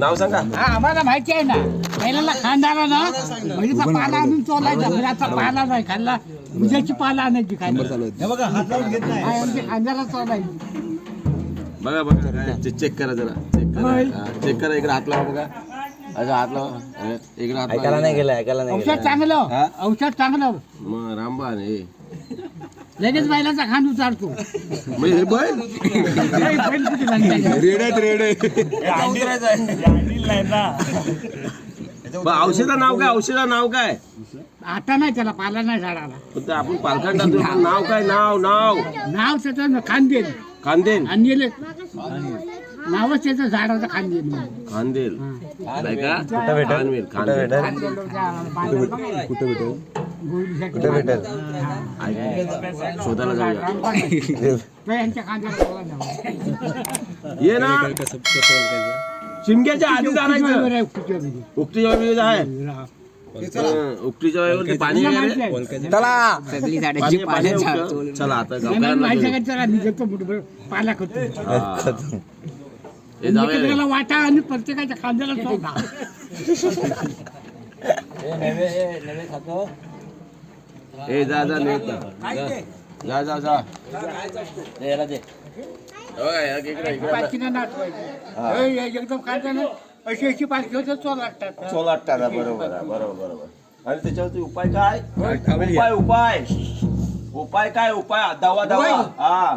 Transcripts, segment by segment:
नाव सांगा. हा आम्हाला माहिती आहे ना. पहिल्याला खांदाला ना म्हणजे पाला आणून चोलायचा म्हणजे आता पाला नाही खाल्ला. उद्याची पाला आणायची खायला बघा हात लावून घेत नाही. खांद्याला चोलायची बघा बघा चेक करा जरा. चेक. करा. चेक करा. इकडे हात लावा बघा. अच्छा हात लावा. इकडे हात ऐकायला नाही गेलं ऐकायला नाही औषध चांगलं. औषध चांगलं. मग रामबाण हे लगेच बैलाचा खांद उचारतो. हे बैल नाही, बैल कुठे लागला? रेड आहेत रेड बरं, औषधाचं नाव काय औषधाचं नाव काय? आता नाही त्याला पाला नाही झाडाला. पण ते आपण पालखा टाकतो पण नाव काय नाव नाव? नाव त्याचं खांदेल. खांदेल? आणलेले नावच त्याचं झाडाचं खांदेल म्हणून. खांदेल. नाही का? कुठं भेटेल? कुठं कुठं ऐक, शोधायला जाऊया. ये ना. शिमग्याच्या आधी जाणायचं जाऊ उकटीच्या वेळी आहे उकटीच्या वेळेवर. पाणी पाणी. चला आता पाला वाटा आणि प्रत्येकाच्या खांद्याला ए जा जा नेत जा जा जा. याला दे. हे एकदम खांद्यानं अशी अशी पालखी होतं चोला लागतात. सोलाट टाका बरोबर आहे, बरोबर बरोबर. आणि त्याच्यावरती उपाय काय? उपाय उपाय. उपाय काय उपाय? दवा दवा. हा.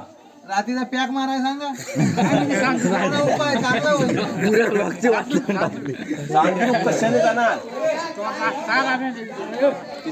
रात्रीचा पॅक माराय सांगा. चांगला उपाय चांगला होईल. सांगू कशाने जाणार? ती